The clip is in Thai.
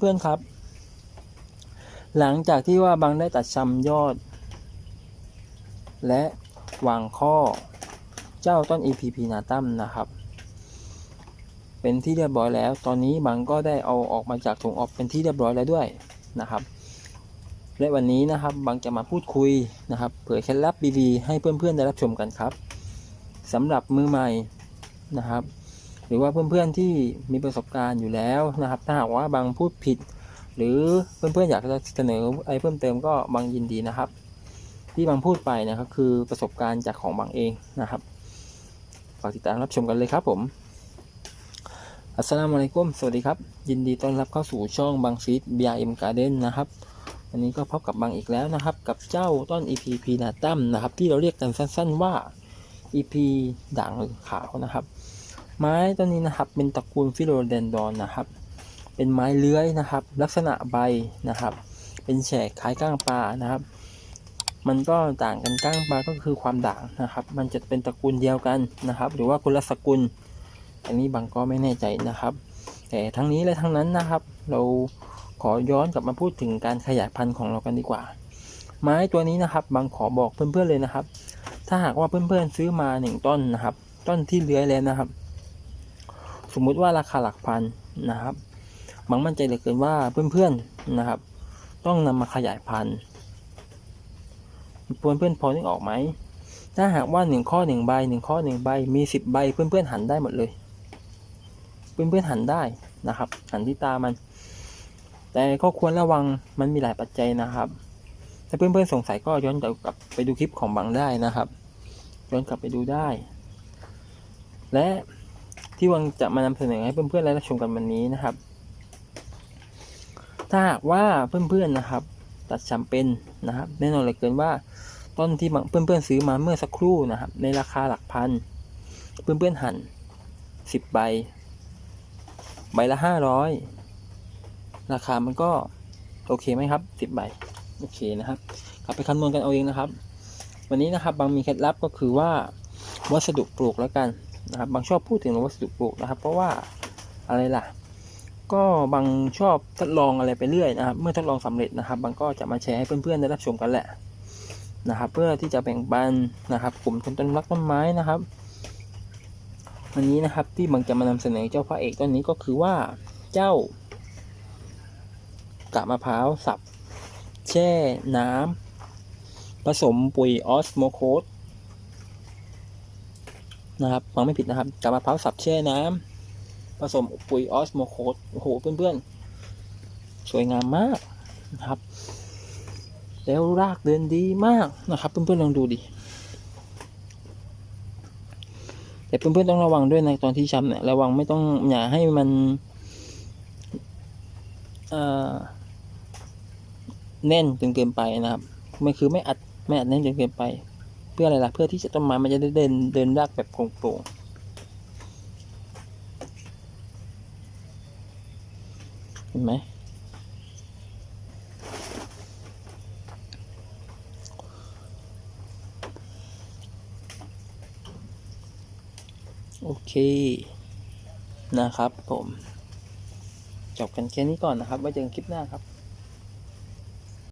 เพื่อนๆครับ หลังจากที่ว่าบางได้ตัดชำยอด และวางข้อเจ้าต้น EPP นาตั้มนะครับ เป็นที่เรียบร้อยแล้ว ตอนนี้บางก็ได้เอาออกมาจากถุงออกเป็นที่เรียบร้อยแล้วด้วยนะครับ และวันนี้นะครับบางจะมาพูดคุยนะครับ เผยเคล็ดลับดีๆให้เพื่อนๆได้รับชมกันครับสำหรับมือใหม่นะครับ หรือว่าเพื่อนๆที่มีประสบการณ์อยู่แล้วนะครับ ถ้าหากว่าบางพูดผิด หรือเพื่อนๆอยากจะเสนออะไรเพิ่มเติมก็บางยินดีนะครับ ที่บางพูดไปนะครับคือประสบการณ์จากของบางเองนะครับฝากติดตามรับชมกันเลยครับผมอัสสลามุอะลัยกุมสวัสดีครับ ยินดีต้อนรับเข้าสู่ช่องบางซีด BRM Garden นะครับวันนี้ก็พบกับบางอีกแล้วนะครับ กับเจ้าต้น EP พีนาตัมนะครับ ที่เราเรียกกันสั้น ๆว่า EP ด่างขาวนะครับ ไม้ต้นนี้นะครับ เป็นตระกูลฟิโลเดนดอนนะครับ เป็นไม้เลื้อยนะครับ ลักษณะใบนะครับ เป็นแฉกคล้ายก้างปลานะครับ มันก็ต่างกันก้างปลาก็คือความด่างนะครับ มันจะเป็นตระกูลเดียวกันนะครับ หรือว่าคนละสกุล อันนี้บางก็ไม่แน่ใจนะครับ แต่ทั้งนี้และทั้งนั้นนะครับ เราขอย้อนกลับมาพูดถึงการขยายพันธุ์ของเรากันดีกว่า ไม้ตัวนี้นะครับ บางขอบอกเพื่อนๆเลยนะครับ ถ้าหากว่าเพื่อนๆซื้อมาหนึ่งต้นนะครับ ต้นที่เลื้อยแล้วนะครับ สมมุติว่าราคาหลักพันนะครับบางมั่นใจเหลือเกินว่าเพื่อนๆนะครับ ต้องนำมาขยายพันธุ์เพื่อนๆพอนึกออกไหมถ้าหากว่าหนึ่งข้อหนึ่งใบหนึ่งข้อหนึ่งใบมีสิบใบเพื่อนๆหันได้หมดเลย เพื่อนๆหันได้นะครับ หันที่ตามัน แต่ก็ควรระวังมันมีหลายปัจจัยนะครับ ถ้าเพื่อนๆสงสัยก็ย้อนกลับไปดูคลิปของบังได้นะครับ ย้อนกลับไปดูได้ และ ที่วังจะมานำเสนอให้เพื่อนๆและรับชมกันวันนี้นะครับ ถ้าหากว่าเพื่อนๆนะครับ ตัดจำเป็นนะครับ แน่นอนเลยเกินว่าต้นที่บางเพื่อนๆซื้อมาเมื่อสักครู่นะครับ ในราคาหลักพัน เพื่อนๆหั่นสิบใบ ใบละห้าร้อยราคามันก็โอเคไหมครับสิบใบโอเคนะครับกลับไปคำนวณกันเอาเองนะครับ วันนี้นะครับบางมีเคล็ดลับก็คือว่าวัสดุปลูกแล้วกัน นะครับบางชอบพูดถึงวัสดุปลูกนะครับ เพราะว่าอะไรล่ะ ก็บางชอบทดลองอะไรไปเรื่อยนะครับ เมื่อทดลองสำเร็จนะครับ บางก็จะมาแชร์ให้เพื่อนๆได้รับชมกันแหละนะครับ เพื่อที่จะแบ่งปันนะครับกลุ่มคนต้นรักต้นไม้นะครับวันนี้นะครับที่บางจะมานำเสนอเจ้าพระเอกต้นนี้ก็คือว่าเจ้ากาบมะพร้าวสับแช่น้ำผสมปุ๋ยออสโมโคส นะครับฟังไม่ผิดนะครับกาบมะพร้าวสับแช่น้ำผสมปุ๋ยออสโมโคสโอ้โหเพื่อนๆ สวยงามมากนะครับ แล้วรากเดินดีมากนะครับ เพื่อนๆลองดูดิแต่เพื่อนๆต้องระวังด้วยในะตอนที่ชำเนี่ยระวังไม่ต้องอย่าให้มันแน่นจนเกินไปนะครับ ไม่คือไม่อัดไม่อัดแน่นจนเกินไป พื่ออะไรล่ะ เพื่อที่จะต้นไม้มันจะได้เดินเดินรากแบบโปร่งๆเห็นไหมโอเคนะครับผม จบกันแค่นี้ก่อนนะครับ ไว้เจอกันคลิปหน้าครับ